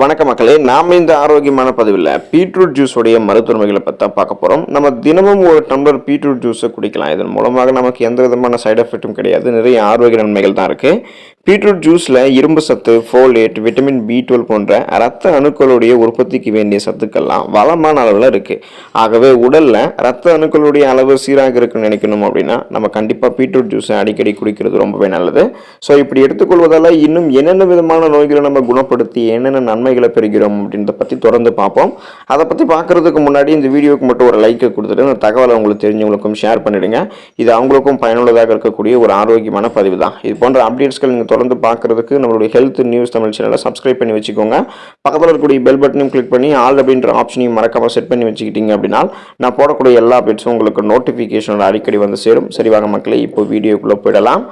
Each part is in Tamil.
வணக்க மக்களே நாம இந்த ஆரோக்கியமான பதிவில் பீட்ரூட் ஜூஸோடைய மருத்துவமைகளை பற்றி தான் பார்க்க போகிறோம் நம்ம தினமும் ஒரு டம்ளர் பீட்ரூட் ஜூஸை குடிக்கலாம். இதன் மூலமாக நமக்கு எந்த விதமான சைடு எஃபெக்ட்டும் கிடையாது. நிறைய ஆரோக்கிய நன்மைகள் தான் இருக்குது பீட்ரூட் ஜூஸில் இரும்பு சத்து ஃபோலேட் விட்டமின் பி டுவெல் போன்ற ரத்த அணுக்களுடைய உற்பத்திக்கு வேண்டிய சத்துக்கள்லாம் வளமான அளவில் இருக்குது ஆகவே உடலில் ரத்த அணுக்களுடைய அளவு சீராக இருக்குன்னு நினைக்கணும் அப்படின்னா நம்ம கண்டிப்பாக பீட்ரூட் ஜூஸை அடிக்கடி குடிக்கிறது ரொம்பவே நல்லது. ஸோ இப்படி எடுத்துக்கொள்வதால் இன்னும் என்னென்ன விதமான நோய்களை நம்ம குணப்படுத்தி என்னென்ன நன்மைகளை பெறுகிறோம் அப்படின்றத பற்றி தொடர்ந்து பார்ப்போம். அதை பற்றி பார்க்குறதுக்கு முன்னாடி இந்த வீடியோக்கு மட்டும் ஒரு லைக்கை கொடுத்துட்டு இந்த தகவலை உங்களுக்கு தெரிஞ்சவங்களுக்கும் ஷேர் பண்ணிவிடுங்க இது அவங்களுக்கும் பயனுள்ளதாக இருக்கக்கூடிய ஒரு ஆரோக்கியமான பதிவு தான். இது போன்ற அப்டேட்ஸ்கள் நீங்கள் தொடர்ந்து பார்க்குறதுக்கு நம்மளுடைய ஹெல்த் நியூஸ் தமிழ் சேனலை சப்ஸ்கிரைப் பண்ணி வச்சுக்கோங்க. பக்கத்தில் இருக்கக்கூடிய பெல் பட்டனையும் கிளிக் பண்ணி ஆல் அப்படின்ற ஆப்ஷனையும் மறக்காமல் செட் பண்ணி வச்சுக்கிட்டீங்க அப்படின்னா நான் போடக்கூடிய எல்லா அப்டேட்ஸும் உங்களுக்கு நோட்டிஃபிகேஷனோட அடிக்கடி வந்து சேரும். சரி வாங்க மக்களே இப்போ வீடியோக்குள்ளே போயிடலாம்.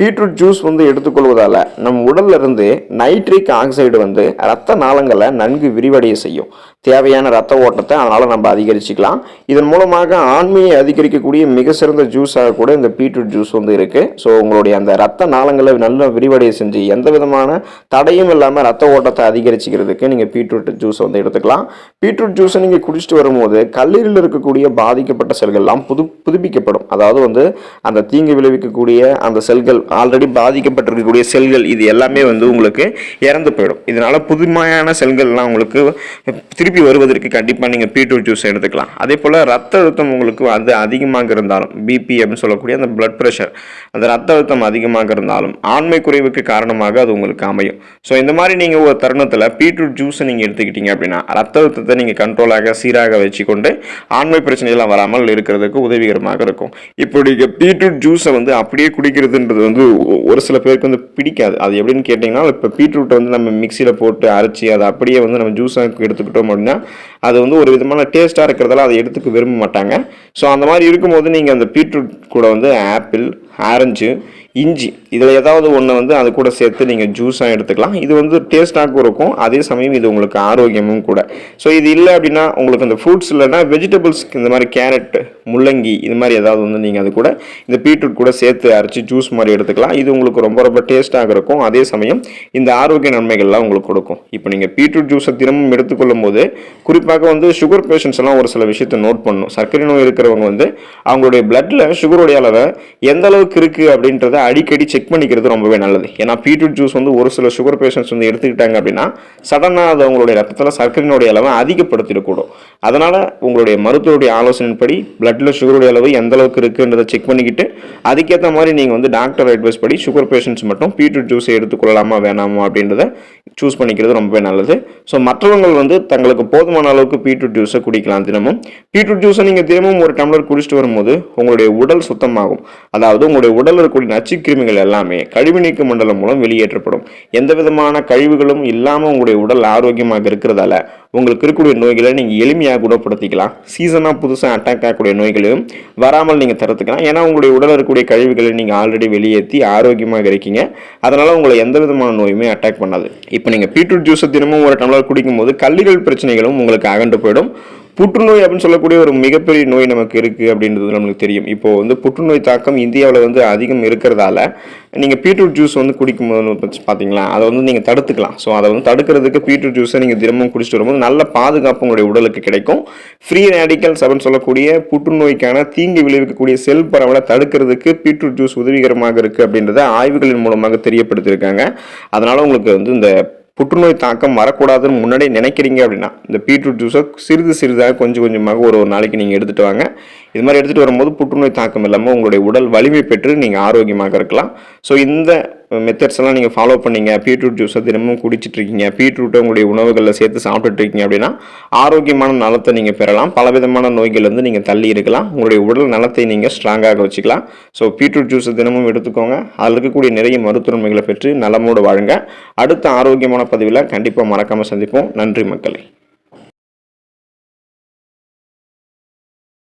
பீட்ரூட் ஜூஸ் வந்து எடுத்துக்கொள்வதால் நம் உடல்லிருந்து நைட்ரிக் ஆக்சைடு வந்து ரத்த நாளங்களை நன்கு விரிவடைய செய்யும். தேவையான ரத்த ஓட்டத்தை அதனால் நம்ம அதிகரிச்சுக்கலாம். இதன் மூலமாக ஆண்மையை அதிகரிக்கக்கூடிய மிக சிறந்த ஜூஸாக கூட இந்த பீட்ரூட் ஜூஸ் வந்து இருக்குது ஸோ உங்களுடைய அந்த ரத்த நாளங்களை நல்லா விரிவடைய செஞ்சு எந்த விதமான தடையும் இல்லாமல் ரத்த ஓட்டத்தை அதிகரிச்சுக்கிறதுக்கு நீங்கள் பீட்ரூட் ஜூஸை வந்து எடுத்துக்கலாம். பீட்ரூட் ஜூஸை நீங்கள் குடிச்சிட்டு வரும்போது கல்லீரலில் இருக்கக்கூடிய பாதிக்கப்பட்ட செல்கள்லாம் புது புதுப்பிக்கப்படும். அதாவது வந்து அந்த தீங்கு விளைவிக்கக்கூடிய அந்த செல்கள் ஆல்ரெடி பாதிக்கப்பட்டிருக்கக்கூடிய செல்கள் இது எல்லாமே வந்து உங்களுக்கு இறந்து போயிடும். இதனால் புதுமையான செல்கள்லாம் உங்களுக்கு திருப்பி வருவதற்கு கண்டிப்பாக நீங்கள் பீட்ரூட் ஜூஸ் எடுத்துக்கலாம். அதே போல் ரத்த அழுத்தம் உங்களுக்கு அது அதிகமாக இருந்தாலும் பிபி அப்படின்னு சொல்லக்கூடிய அந்த பிளட் ப்ரெஷர் அந்த ரத்த அழுத்தம் அதிகமாக இருந்தாலும் ஆண்மை குறைவுக்கு காரணமாக அது உங்களுக்கு அமையும். ஸோ இந்த மாதிரி நீங்கள் ஒரு தருணத்தில் பீட்ரூட் ஜூஸை நீங்கள் எடுத்துக்கிட்டீங்க அப்படின்னா ரத்த அழுத்தத்தை நீங்கள் கண்ட்ரோலாக சீராக வச்சுக்கொண்டு ஆண்மை பிரச்சனைகள்லாம் வராமல் இருக்கிறதுக்கு உதவிகரமாக இருக்கும். இப்போ நீங்கள் பீட்ரூட் ஜூஸை வந்து அப்படியே குடிக்கிறதுன்றது வந்து ஒரு சில பேருக்கு வந்து பிடிக்காது. அது எப்படின்னு கேட்டிங்கன்னா இப்போ பீட்ரூட்டை வந்து நம்ம மிக்சியில் போட்டு அரைச்சி அதை அப்படியே வந்து நம்ம ஜூஸாக எடுத்துக்கிட்டோம் அப்படின்னா அது வந்து ஒரு விதமான டேஸ்ட்டாக இருக்கிறதால அதை எடுத்துக்க விரும்ப மாட்டாங்க ஸோ அந்த மாதிரி இருக்கும்போது நீங்கள் அந்த பீட்ரூட் கூட வந்து ஆப்பிள் ஆரஞ்சு இஞ்சி. இதில் ஏதாவது ஒன்று வந்து அது கூட சேர்த்து நீங்கள் ஜூஸாக எடுத்துக்கலாம். இது வந்து டேஸ்ட்டாகவும் இருக்கும். அதே சமயம் இது உங்களுக்கு ஆரோக்கியமும் கூட. ஸோ இது இல்லை அப்படின்னா உங்களுக்கு அந்த ஃப்ரூட்ஸ் இல்லைன்னா வெஜிடபிள்ஸ் இந்த மாதிரி கேரட் முள்ளங்கி இது மாதிரி ஏதாவது வந்து நீங்கள் அது கூட இந்த பீட்ரூட் கூட சேர்த்து அரைச்சி ஜூஸ் மாதிரி எடுத்துக்கலாம். இது உங்களுக்கு ரொம்ப ரொம்ப டேஸ்ட்டாக இருக்கும். அதே சமயம் இந்த ஆரோக்கிய நன்மைகள்லாம் உங்களுக்கு கொடுக்கும். இப்போ நீங்கள் பீட்ரூட் ஜூஸை தினமும் எடுத்துக்கொள்ளும் போது குறிப்பாக வந்து சுகர் பேஷண்ட்ஸ் எல்லாம் ஒரு சில விஷயத்தை நோட் பண்ணணும் சர்க்கரை நோய் இருக்கிறவங்க வந்து அவங்களுடைய பிளட்டில் சுகருடைய அளவை எந்த அளவுக்கு இருக்குது அப்படின்றத அடிக்கடி செக் பண்ணிக்கிறது ரொம்பவே நல்லது. ஏன்னா பீட்ரூட் ஜூஸ் வந்து ஒரு சில சுகர் பேஷண்ட்ஸ் வந்து எடுத்துக்கிட்டாங்க அப்படின்னா சடனாக அது அவங்களுடைய ரத்தத்தில் சர்க்கரையினுடைய அளவை அதிகப்படுத்திடக்கூடும். அதனால் உங்களுடைய மருத்துவருடைய ஆலோசனைப்படி பிளட்டில் சுகருடைய அளவு எந்த அளவுக்கு இருக்குன்றதை செக் பண்ணிக்கிட்டு அதுக்கேற்ற மாதிரி நீங்கள் வந்து டாக்டர் அட்வைஸ் படி சுகர் பேஷண்ட்ஸ் மட்டும் பீட்ரூட் ஜூஸை எடுத்துக்கொள்ளலாமா வேணாமா அப்படின்றத சூஸ் பண்ணிக்கிறது ரொம்பவே நல்லது. ஸோ மற்றவங்கள் வந்து தங்களுக்கு போதுமான அளவுக்கு பீட்ரூட் ஜூஸை குடிக்கலாம் தினமும். பீட்ரூட் ஜூஸை நீங்கள் தினமும் ஒரு டம்ளர் குடிச்சிட்டு வரும்போது உங்களுடைய உடல் சுத்தமாகும். அதாவது உங்களுடைய உடல் இருக்கக்கூடிய நச்சு கிருமிகள் எல்லாமே கழிவு நீக்க மண்டலம் மூலம் வெளியேற்றப்படும். எந்த விதமான கழிவுகளும் இல்லாமல் உங்களுடைய உடல் ஆரோக்கியமாக இருக்கிறதால உங்களுக்கு இருக்கக்கூடிய நோய்களை நீங்கள் எளிமையாக குணப்படுத்திக்கலாம். சீசனாக புதுசாக அட்டாக் ஆகக்கூடிய நோய்களையும் வராமல் நீங்கள் தடுத்துக்கலாம். ஏன்னா உங்களுடைய உடல் இருக்கக்கூடிய கழிவுகளை நீங்கள் ஆல்ரெடி வெளியேற்றி ஆரோக்கியமாக இருக்கீங்க. அதனால் உங்களை எந்த விதமான நோயுமே அட்டாக் பண்ணாது. இப்போ நீங்கள் பீட்ரூட் ஜூஸை தினமும் ஒரு டம்ளர் குடிக்கும்போது கல்லீரல் பிரச்சனைகளும் உங்களுக்கு அகன்று போயிடும். புற்றுநோய் அப்படின்னு சொல்லக்கூடிய ஒரு மிகப்பெரிய நோய் நமக்கு இருக்குது அப்படின்றது நம்மளுக்கு தெரியும். இப்போது வந்து புற்றுநோய் தாக்கம் இந்தியாவில் வந்து அதிகம் இருக்கிறதால நீங்கள் பீட்ரூட் ஜூஸ் வந்து குடிக்கும் போது பார்த்தீங்களா அதை வந்து நீங்கள் தடுத்துக்கலாம். ஸோ அதை வந்து தடுக்கிறதுக்கு பீட்ரூட் ஜூஸை நீங்கள் தினமும் குடிச்சிட்டு வரும்போது நல்ல பாதுகாப்பு உங்களுடைய உடலுக்கு கிடைக்கும். ஃப்ரீ ரேடிக்கல்ஸ் அப்படின்னு சொல்லக்கூடிய புற்றுநோய்க்கான தீங்கு விளைவிக்கக்கூடிய செல் பரவலை தடுக்கிறதுக்கு பீட்ரூட் ஜூஸ் உதவிகரமாக இருக்குது அப்படின்றத ஆய்வுகளின் மூலமாக தெரியப்படுத்தியிருக்காங்க. அதனால் உங்களுக்கு வந்து இந்த புற்றுநோய் தாக்கம் வரக்கூடாதுன்னு முன்னாடியே நினைக்கிறீங்க அப்படின்னா இந்த பீட்ரூட் ஜூஸை சிறிது சிறிதாக கொஞ்சம் கொஞ்சமாக ஒரு ஒரு நாளைக்கு நீங்கள் எடுத்துகிட்டு வாங்க. இது மாதிரி எடுத்துகிட்டு வரும்போது புற்றுநோய் தாக்கம் இல்லாமல் உங்களுடைய உடல் வலிமை பெற்று நீங்கள் ஆரோக்கியமாக இருக்கலாம். ஸோ இந்த மெத்தட்ஸ் எல்லாம் நீங்கள் ஃபாலோ பண்ணீங்க. பீட்ரூட் ஜூஸை தினமும் குடிச்சிட்டு இருக்கீங்க பீட்ரூட்டை உங்களுடைய உணவுகளில் சேர்த்து சாப்பிட்டுட்ருக்கீங்க அப்படின்னா ஆரோக்கியமான நலத்தை நீங்கள் பெறலாம். பலவிதமான நோய்கள்லேருந்து நீங்கள் தள்ளி இருக்கலாம். உங்களுடைய உடல் நலத்தை நீங்கள் ஸ்ட்ராங்காக வச்சுக்கலாம். ஸோ பீட்ரூட் ஜூஸை தினமும் எடுத்துக்கோங்க. அதில் இருக்கக்கூடிய நிறைய மருத்துவமைகளை பெற்று நலமோடு வாழுங்க. அடுத்த ஆரோக்கியமான பதிவில் கண்டிப்பாக மறக்காமல் சந்திப்போம். நன்றி மக்களை.